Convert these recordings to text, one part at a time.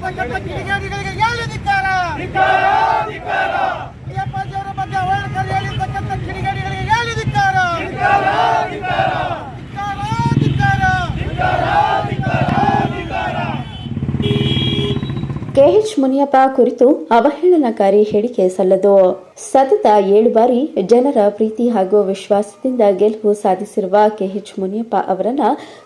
ಹೇಳಿರ್ತಕ್ಕಂಥ ಕಿಡಿಗೇಡಿಗಳಿಗೆ ಏನು ಧಿಕ್ಕಾರ ಅಪ್ಪಾಜಿಯವರ ಬಗ್ಗೆ ಅವಹೇಳನಕಾರಿ ಹೇಳಿರ್ತಕ್ಕಂಥ ಕಿಡಿಗೇಡಿಗಳಿಗೆ ಏನು ಧಿಕ್ಕಾರ ಧಿಕ್ಕಾರ, ಧಿಕ್ಕಾರ. ಕೆಎಚ್ ಮುನಿಯಪ್ಪ ಕುರಿತು ಅವಹೇಳನಕಾರಿ ಹೇಳಿಕೆ ಸಲ್ಲದು. ಸತತ ಏಳು ಬಾರಿ ಜನರ ಪ್ರೀತಿ ಹಾಗೂ ವಿಶ್ವಾಸದಿಂದ ಗೆಲುವು ಸಾಧಿಸಿರುವ ಕೆಎಚ್ ಮುನಿಯಪ್ಪ ಅವರನ್ನ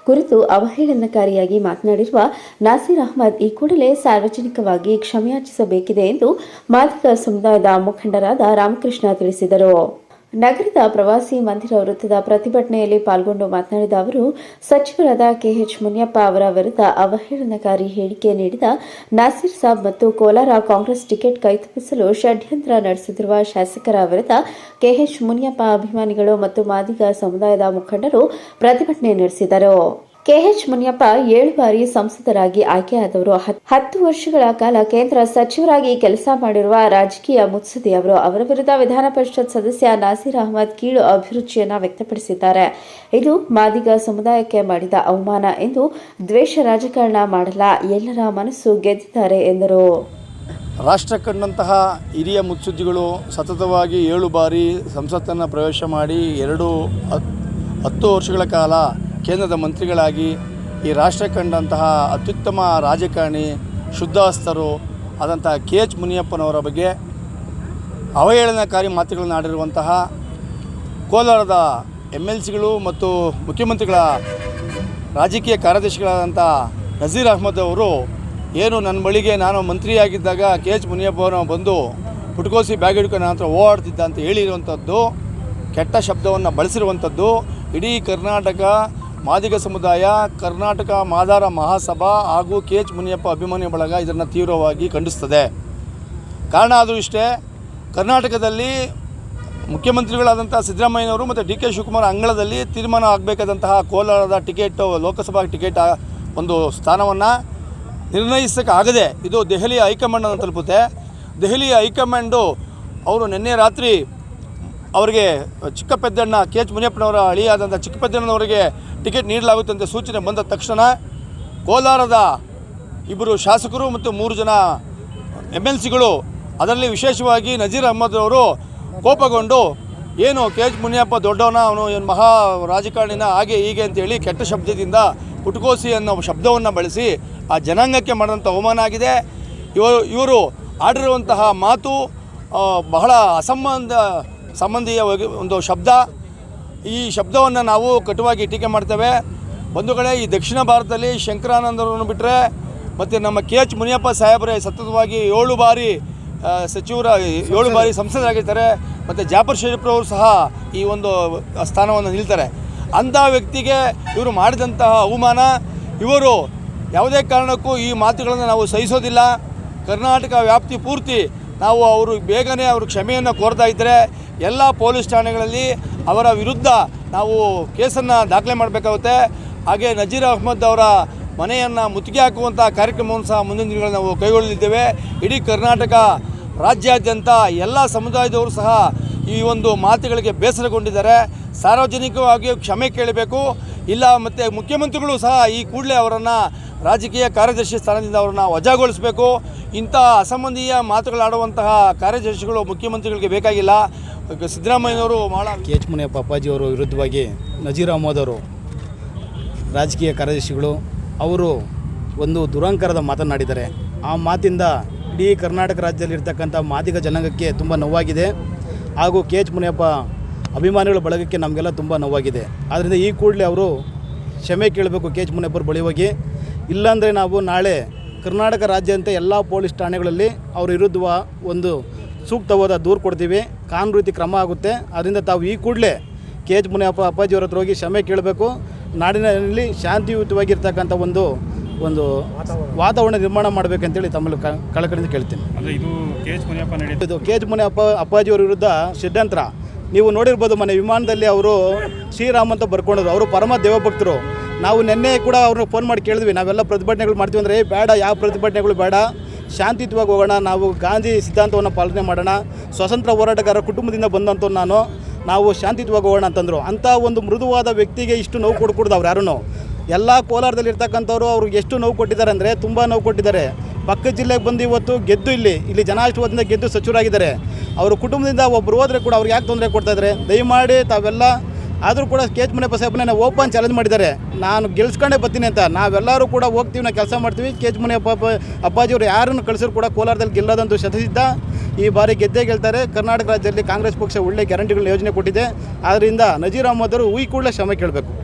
ಕುರಿತು ಅವಹೇಳನಕಾರಿಯಾಗಿ ಮಾತನಾಡಿರುವ ನಾಸೀರ್ ಅಹಮದ್ ಈ ಕೂಡಲೇ ಸಾರ್ವಜನಿಕವಾಗಿ ಕ್ಷಮೆಯಾಚಿಸಬೇಕಿದೆ ಎಂದು ಮಾದಿಗ ಸಮುದಾಯದ ಮುಖಂಡರಾದ ರಾಮಕೃಷ್ಣ ತಿಳಿಸಿದರು. ನಗರದ ಪ್ರವಾಸಿ ಮಂದಿರ ವೃತ್ತದ ಪ್ರತಿಭಟನೆಯಲ್ಲಿ ಪಾಲ್ಗೊಂಡು ಮಾತನಾಡಿದ ಅವರು, ಸಚಿವರಾದ ಕೆಎಚ್ ಮುನಿಯಪ್ಪ ಅವರ ವಿರುದ್ಧ ಅವಹೇಳನಕಾರಿ ಹೇಳಿಕೆ ನೀಡಿದ ನಾಸೀರ್ ಸಾಬ್ ಮತ್ತು ಕೋಲಾರ ಕಾಂಗ್ರೆಸ್ ಟಿಕೆಟ್ ಕೈತಪ್ಪಿಸಲು ಷಡ್ಯಂತ್ರ ನಡೆಸುತ್ತಿರುವ ಶಾಸಕರ ವಿರುದ್ಧ ಕೆಎಚ್ ಮುನಿಯಪ್ಪ ಅಭಿಮಾನಿಗಳು ಮತ್ತು ಮಾದಿಗ ಸಮುದಾಯದ ಮುಖಂಡರು ಪ್ರತಿಭಟನೆ ನಡೆಸಿದರು. ಕೆಎಚ್ ಮುನಿಯಪ್ಪ ಏಳು ಬಾರಿ ಸಂಸದರಾಗಿ ಆಯ್ಕೆಯಾದವರು. ಹತ್- ಹತ್ತು ವರ್ಷಗಳ ಕಾಲ ಕೇಂದ್ರ ಸಚಿವರಾಗಿ ಕೆಲಸ ಮಾಡಿರುವ ರಾಜಕೀಯ ಮುತ್ಸದಿ ಅವರು ಅವರ ವಿರುದ್ಧ ವಿಧಾನ ಪರಿಷತ್ ಸದಸ್ಯ ನಾಸೀರ್ ಅಹಮದ್ ಕೀಳು ಅಭಿರುಚಿಯನ್ನು ವ್ಯಕ್ತಪಡಿಸಿದ್ದಾರೆ. ಇದು ಮಾದಿಗ ಸಮುದಾಯಕ್ಕೆ ಮಾಡಿದ ಅವಮಾನ ಎಂದು ದ್ವೇಷ ರಾಜಕಾರಣ ಮಾಡಲ್ಲ, ಎಲ್ಲರ ಮನಸ್ಸು ಗೆದ್ದಿದ್ದಾರೆ ಎಂದರು. ರಾಷ್ಟ್ರ ಕಂಡಂತಹ ಹಿರಿಯ ಮುತ್ಸುದ್ದಿಗಳು ಸತತವಾಗಿ ಏಳು ಬಾರಿ ಸಂಸತ್ತನ್ನು ಪ್ರವೇಶ ಮಾಡಿ ಎರಡು ಹತ್- ಹತ್ತು ವರ್ಷಗಳ ಕಾಲ ಕೇಂದ್ರದ ಮಂತ್ರಿಗಳಾಗಿ ಈ ರಾಷ್ಟ್ರ ಕಂಡಂತಹ ಅತ್ಯುತ್ತಮ ರಾಜಕಾರಣಿ, ಶುದ್ಧಾಸ್ತರು ಆದಂತಹ ಕೆ ಎಚ್ ಮುನಿಯಪ್ಪನವರ ಬಗ್ಗೆ ಅವಹೇಳನಕಾರಿ ಮಾತುಗಳನ್ನು ಆಡಿರುವಂತಹ ಕೋಲಾರದ ಎಂ ಎಲ್ ಸಿಗಳು ಮತ್ತು ಮುಖ್ಯಮಂತ್ರಿಗಳ ರಾಜಕೀಯ ಕಾರ್ಯದರ್ಶಿಗಳಾದಂಥ ನಜೀರ್ ಅಹ್ಮದ್ ಅವರು, ಏನು ನನ್ನ ಬಳಿಗೆ ನಾನು ಮಂತ್ರಿಯಾಗಿದ್ದಾಗ ಕೆ ಎಚ್ ಮುನಿಯಪ್ಪನ ಬಂದು ಪುಟ್ಕೋಸಿ ಬ್ಯಾಗ್ ಹಿಡ್ಕೊಂಡು ನನ್ನ ಹತ್ರ ಓಡಾಡ್ತಿದ್ದ ಅಂತ ಹೇಳಿರುವಂಥದ್ದು, ಕೆಟ್ಟ ಶಬ್ದವನ್ನು ಬಳಸಿರುವಂಥದ್ದು, ಇಡೀ ಕರ್ನಾಟಕ ಮಾದಿಗ ಸಮುದಾಯ, ಕರ್ನಾಟಕ ಮಾದಾರ ಮಹಾಸಭಾ ಹಾಗೂ ಕೆ ಎಚ್ ಮುನಿಯಪ್ಪ ಅಭಿಮಾನಿ ಬಳಗ ಇದನ್ನು ತೀವ್ರವಾಗಿ ಖಂಡಿಸ್ತದೆ. ಕಾರಣ ಆದರೂ ಇಷ್ಟೇ, ಕರ್ನಾಟಕದಲ್ಲಿ ಮುಖ್ಯಮಂತ್ರಿಗಳಾದಂಥ ಸಿದ್ದರಾಮಯ್ಯನವರು ಮತ್ತು ಡಿ ಕೆ ಶಿವಕುಮಾರ್ ಅಂಗಳದಲ್ಲಿ ತೀರ್ಮಾನ ಆಗಬೇಕಾದಂತಹ ಕೋಲಾರದ ಟಿಕೆಟ್, ಲೋಕಸಭಾ ಟಿಕೆಟ್ ಒಂದು ಸ್ಥಾನವನ್ನು ನಿರ್ಣಯಿಸೋಕ್ಕಾಗದೆ ಇದು ದೆಹಲಿ ಹೈಕಮಾಂಡನ್ನು ತಲುಪುತ್ತೆ. ದೆಹಲಿ ಹೈಕಮಾಂಡು ಅವರು ನಿನ್ನೆ ರಾತ್ರಿ ಅವರಿಗೆ ಚಿಕ್ಕ ಪೆದ್ದಣ್ಣ ಕೆ ಎಚ್ ಮುನಿಯಪ್ಪನವರ ಅಳಿಯಾದಂಥ ಚಿಕ್ಕ ಪೆದ್ದಣ್ಣನವರಿಗೆ ಟಿಕೆಟ್ ನೀಡಲಾಗುತ್ತೆ ಅಂತ ಸೂಚನೆ ಬಂದ ತಕ್ಷಣ ಕೋಲಾರದ ಇಬ್ಬರು ಶಾಸಕರು ಮತ್ತು ಮೂರು ಜನ ಎಂ ಎಲ್ ಸಿಗಳು ಅದರಲ್ಲಿ ವಿಶೇಷವಾಗಿ ನಜೀರ್ ಅಹಮದ್ ಅವರು ಕೋಪಗೊಂಡು, ಏನು ಕೆ ಎಚ್ ಮುನಿಯಪ್ಪ ದೊಡ್ಡವನ? ಅವನು ಏನು ಮಹಾ ರಾಜಕಾರಣಿನ? ಹಾಗೆ ಹೀಗೆ ಅಂತೇಳಿ ಕೆಟ್ಟ ಶಬ್ದದಿಂದ ಪುಟ್ಕೋಸಿ ಅನ್ನೋ ಶಬ್ದವನ್ನು ಬಳಸಿ ಆ ಜನಾಂಗಕ್ಕೆ ಮಾಡಿದಂಥ ಅವಮಾನ ಆಗಿದೆ. ಇವರು ಇವರು ಆಡಿರುವಂತಹ ಮಾತು ಬಹಳ ಅಸಂಬಂಧ ಸಂಬಂಧಿಯ ಒಂದು ಶಬ್ದ. ಈ ಶಬ್ದವನ್ನು ನಾವು ಕಟುವಾಗಿ ಟೀಕೆ ಮಾಡ್ತೇವೆ. ಬಂಧುಗಳೇ ಈ ದಕ್ಷಿಣ ಭಾರತದಲ್ಲಿ ಶಂಕರಾನಂದರನ್ನು ಬಿಟ್ಟರೆ ಮತ್ತು ನಮ್ಮ ಕೆ ಎಚ್ ಮುನಿಯಪ್ಪ ಸಾಹೇಬರೇ ಸತತವಾಗಿ ಏಳು ಬಾರಿ ಸಚಿವರ ಏಳು ಬಾರಿ ಸಂಸದರಾಗಿರ್ತಾರೆ. ಮತ್ತು ಜಾಫರ್ ಶರೀಫ್ರವರು ಸಹ ಈ ಒಂದು ಸ್ಥಾನವನ್ನು ನಿಲ್ತಾರೆ. ಅಂಥ ವ್ಯಕ್ತಿಗೆ ಇವರು ಮಾಡಿದಂತಹ ಅವಮಾನ ಇವರು ಯಾವುದೇ ಕಾರಣಕ್ಕೂ ಈ ಮಾತುಗಳನ್ನು ನಾವು ಸಹಿಸೋದಿಲ್ಲ. ಕರ್ನಾಟಕ ವ್ಯಾಪ್ತಿ ಪೂರ್ತಿ ನಾವು ಅವರು ಬೇಗನೆ ಅವರು ಕ್ಷಮೆಯನ್ನು ಕೋರ್ತಾ ಇದ್ದರೆ ಎಲ್ಲ ಪೊಲೀಸ್ ಠಾಣೆಗಳಲ್ಲಿ ಅವರ ವಿರುದ್ಧ ನಾವು ಕೇಸನ್ನು ದಾಖಲೆ ಮಾಡಬೇಕಾಗುತ್ತೆ. ಹಾಗೆ ನಜೀರ್ ಅಹ್ಮದ್ ಅವರ ಮನೆಯನ್ನು ಮುತ್ತಿಗೆ ಹಾಕುವಂಥ ಕಾರ್ಯಕ್ರಮವನ್ನು ಸಹ ಮುಂದಿನ ದಿನಗಳಲ್ಲಿ ನಾವು ಕೈಗೊಳ್ಳಲಿದ್ದೇವೆ. ಇಡೀ ಕರ್ನಾಟಕ ರಾಜ್ಯಾದ್ಯಂತ ಎಲ್ಲ ಸಮುದಾಯದವರು ಸಹ ಈ ಒಂದು ಮಾತುಗಳಿಗೆ ಬೇಸರಗೊಂಡಿದ್ದಾರೆ. ಸಾರ್ವಜನಿಕವಾಗಿ ಕ್ಷಮೆ ಕೇಳಬೇಕು. ಇಲ್ಲ, ಮತ್ತು ಮುಖ್ಯಮಂತ್ರಿಗಳು ಸಹ ಈ ಕೂಡಲೇ ಅವರನ್ನು ರಾಜಕೀಯ ಕಾರ್ಯದರ್ಶಿ ಸ್ಥಾನದಿಂದ ಅವರನ್ನು ವಜಾಗೊಳಿಸಬೇಕು. ಇಂಥ ಅಸಂಬಂಧೀಯ ಮಾತುಗಳಾಡುವಂತಹ ಕಾರ್ಯದರ್ಶಿಗಳು ಮುಖ್ಯಮಂತ್ರಿಗಳಿಗೆ ಬೇಕಾಗಿಲ್ಲ. ಸಿದ್ದರಾಮಯ್ಯನವರು ಭಾಳ ಕೆ. ಎಚ್. ಮುನಿಯಪ್ಪ ಅಪ್ಪಾಜಿಯವರು ವಿರುದ್ಧವಾಗಿ ನಜೀರ್ ಅಹಮದ್ ಅವರು ರಾಜಕೀಯ ಕಾರ್ಯದರ್ಶಿಗಳು, ಅವರು ಒಂದು ದುರಂಕಾರದ ಮಾತನಾಡಿದ್ದಾರೆ ಆ ಮಾತಿಂದ ಇಡೀ ಕರ್ನಾಟಕ ರಾಜ್ಯದಲ್ಲಿರ್ತಕ್ಕಂಥ ಮಾದಿಗ ಜನಾಂಗಕ್ಕೆ ತುಂಬ ನೋವಾಗಿದೆ. ಹಾಗೂ ಕೆ. ಎಚ್. ಮುನಿಯಪ್ಪ ಅಭಿಮಾನಿಗಳ ಬಳಗಕ್ಕೆ ನಮಗೆಲ್ಲ ತುಂಬ ನೋವಾಗಿದೆ. ಆದ್ದರಿಂದ ಈ ಕೂಡಲೇ ಅವರು ಕ್ಷಮೆ ಕೇಳಬೇಕು ಕೆ ಎಚ್ ಮುನಿಯಪ್ಪರ ಬಳಿ ಹೋಗಿ. ಇಲ್ಲಾಂದರೆ ನಾವು ನಾಳೆ ಕರ್ನಾಟಕ ರಾಜ್ಯಾದ್ಯಂತ ಎಲ್ಲ ಪೊಲೀಸ್ ಠಾಣೆಗಳಲ್ಲಿ ಅವ್ರ ವಿರುದ್ಧ ಒಂದು ಸೂಕ್ತವಾದ ದೂರು ಕೊಡ್ತೀವಿ. ಕಾನೂನು ರೀತಿ ಕ್ರಮ ಆಗುತ್ತೆ. ಅದರಿಂದ ತಾವು ಈ ಕೂಡಲೇ ಕೆ ಎಚ್ ಮುನಿಯಪ್ಪ ಅಪ್ಪಾಜಿಯವ್ರ ಹತ್ರ ಹೋಗಿ ಕ್ಷಮೆ ಕೇಳಬೇಕು. ನಾಡಿನಲ್ಲಿ ಶಾಂತಿಯುತವಾಗಿರ್ತಕ್ಕಂಥ ಒಂದು ಒಂದು ವಾತಾವರಣ ನಿರ್ಮಾಣ ಮಾಡಬೇಕಂತೇಳಿ ತಮ್ಮಲ್ಲಿ ಕಳಕಳಿಂದ ಕೇಳ್ತೀನಿ. ಅಂದರೆ ಇದು ಕೆ ಎಚ್ ಮುನಿಯಪ್ಪ ಅಪ್ಪಾಜಿಯವ್ರ ವಿರುದ್ಧ ಷಡ್ಯಂತ್ರ ನೀವು ನೋಡಿರ್ಬೋದು ಮನೆ ವಿಮಾನದಲ್ಲಿ ಅವರು ಶ್ರೀರಾಮ್ ಅಂತ ಬರ್ಕೊಂಡ್ರು. ಅವರು ಪರಮ ದೇವಭಕ್ತರು. ನಾವು ನಿನ್ನೆ ಕೂಡ ಅವ್ರನ್ನ ಫೋನ್ ಮಾಡಿ ಕೇಳಿದ್ವಿ. ನಾವೆಲ್ಲ ಪ್ರತಿಭಟನೆಗಳು ಮಾಡ್ತೀವಿ ಅಂದರೆ ಬೇಡ, ಯಾವ ಪ್ರತಿಭಟನೆಗಳು ಬೇಡ. ಶಾಂತಿಯುತವಾಗಿ ಹೋಗೋಣ. ನಾವು ಗಾಂಧಿ ಸಿದ್ಧಾಂತವನ್ನು ಪಾಲನೆ ಮಾಡೋಣ. ಸ್ವತಂತ್ರ ಹೋರಾಟಗಾರ ಕುಟುಂಬದಿಂದ ಬಂದಂಥ ನಾನು. ನಾವು ಶಾಂತಿಯುತವಾಗಿ ಹೋಗೋಣ ಅಂತಂದರು. ಅಂಥ ಒಂದು ಮೃದುವಾದ ವ್ಯಕ್ತಿಗೆ ಇಷ್ಟು ನೋವು ಕೊಡ್ಕೊಡ್ದು ಅವ್ರು ಯಾರೂ ಎಲ್ಲ ಕೋಲಾರದಲ್ಲಿ ಇರ್ತಕ್ಕಂಥವ್ರು ಅವ್ರಿಗೆ ಎಷ್ಟು ನೋವು ಕೊಟ್ಟಿದ್ದಾರೆ ಅಂದರೆ ತುಂಬ ನೋವು ಕೊಟ್ಟಿದ್ದಾರೆ. ಪಕ್ಕದ ಜಿಲ್ಲೆಗೆ ಬಂದು ಇವತ್ತು ಗೆದ್ದು ಇಲ್ಲಿ ಇಲ್ಲಿ ಜನಾಷ್ಟವದಿಂದ ಗೆದ್ದು ಸಚಿವರಾಗಿದ್ದಾರೆ ಅವ್ರ ಕುಟುಂಬದಿಂದ ಒಬ್ಬರು ಹೋದರೆ ಕೂಡ ಅವ್ರಿಗೆ ಯಾಕೆ ತೊಂದರೆ ಕೊಡ್ತಾ ಇದ್ದಾರೆ? ದಯಮಾಡಿ ತಾವೆಲ್ಲ ಆದರೂ ಕೂಡ K H Muniyappa open challenge ಮಾಡಿದ್ದಾರೆ. ನಾನು ಗೆಲ್ಸ್ಕೊಂಡೇ ಬರ್ತೀನಿ ಅಂತ. ನಾವೆಲ್ಲರೂ ಕೂಡ ಹೋಗ್ತೀವಿ, ನಾವು ಕೆಲಸ ಮಾಡ್ತೀವಿ. ಕೆ ಎಚ್ ಮುನಿಯಪ್ಪ ಅಪ್ಪ- ಅಪ್ಪಾಜಿಯವರು ಯಾರನ್ನು ಕಳಿಸಿದ್ರು ಕೂಡ ಕೋಲಾರದಲ್ಲಿ ಗೆಲ್ಲೋದಂತೂ ಶತಸಿದ್ಧ. ಈ ಬಾರಿ ಗೆದ್ದೇ ಗೆಲ್ತಾರೆ. ಕರ್ನಾಟಕ ರಾಜ್ಯದಲ್ಲಿ ಕಾಂಗ್ರೆಸ್ ಪಕ್ಷ ಒಳ್ಳೆ ಗ್ಯಾರಂಟಿಗಳನ್ನ ಯೋಜನೆ ಕೊಟ್ಟಿದೆ. ಆದ್ದರಿಂದ ನಜೀರ್ ಅಹ್ಮದ್ ಅವರು ಕೂಡಲೇ ಶ್ರಮ ಕೇಳಬೇಕು.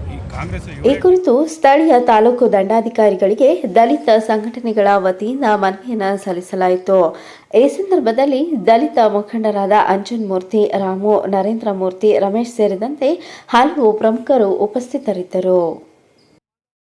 ಈ ಕುರಿತು ಸ್ಥಳೀಯ ತಾಲೂಕು ದಂಡಾಧಿಕಾರಿಗಳಿಗೆ ದಲಿತ ಸಂಘಟನೆಗಳ ವತಿಯಿಂದ ಮನವಿಯನ್ನು ಸಲ್ಲಿಸಲಾಯಿತು. ಈ ಸಂದರ್ಭದಲ್ಲಿ ದಲಿತ ಮುಖಂಡರಾದ ಅಂಜನ್ ಮೂರ್ತಿ, ರಾಮು, ನರೇಂದ್ರ ಮೂರ್ತಿ, ರಮೇಶ್ ಸೇರಿದಂತೆ ಹಲವು ಪ್ರಮುಖರು ಉಪಸ್ಥಿತರಿದ್ದರು.